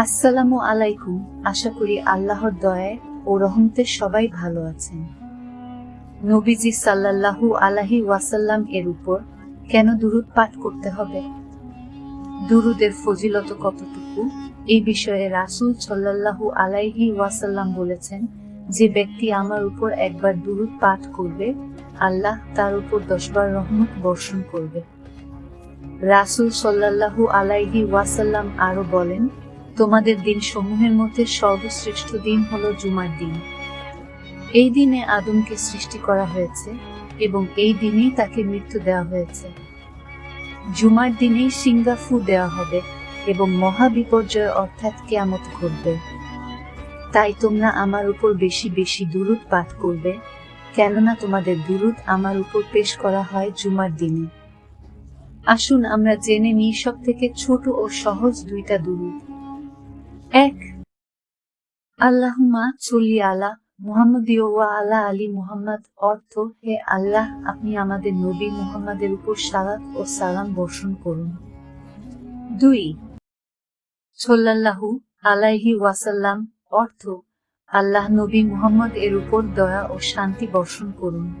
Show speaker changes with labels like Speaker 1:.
Speaker 1: আসসালামু আলাইকুম। আশা করি আল্লাহর দয়ায় ও রহমতে সবাই ভালো আছেন। নবীজি সাল্লাল্লাহু আলাহি ওয়াসাল্লাম এর উপর কেন দুরুদ পাঠ করতে হবে? দুরুদের ফজিলত কতটুকু? এই বিষয়ে রাসূল সাল্লাল্লাহু আলাইহি ওয়াসাল্লাম বলেছেন, যে ব্যক্তি আমার উপর একবার দুরুদ পাঠ করবে, আল্লাহ তার উপর দশবার রহমত বর্ষণ করবে। রাসূল সাল্লাল্লাহু আলাইহি ওয়াসাল্লাম আরও বলেন তোমাদের দিন সমূহের মধ্যে সর্বশ্রেষ্ঠ দিন হলো জুমার দিন। এই দিনে আদমকে সৃষ্টি করা হয়েছে এবং এই দিনেই তাকে মৃত্যু দেওয়া হয়েছে। জুমার দিনেই সিঙ্গাফু দেওয়া হবে এবং মহাবিপর্যয় অর্থাৎ কেয়ামত ঘটবে। তাই তোমরা আমার উপর বেশি বেশি দুরুদ পাঠ করবে, কেননা তোমাদের দুরুদ আমার উপর পেশ করা হয় জুমার দিনে। আসুন আমরা জেনে নিই সব থেকে ছোট ও সহজ দুইটা দুরুদ। এক। আল্লাহুমা চল্লি আলা মুহাম্মদীয় আলা আলী মুহাম্মদ। অর্থ, হে আল্লাহ, আপনি আমাদের নবী মুহাম্মাদের উপর সালাত ও সালাম বর্ষণ করুন। দুই। সাল্লাল্লাহু আলাইহি ওয়াসাল্লাম, অর্থ, আল্লাহ নবী মুহাম্মদ এর উপর দয়া ও শান্তি বর্ষণ করুন।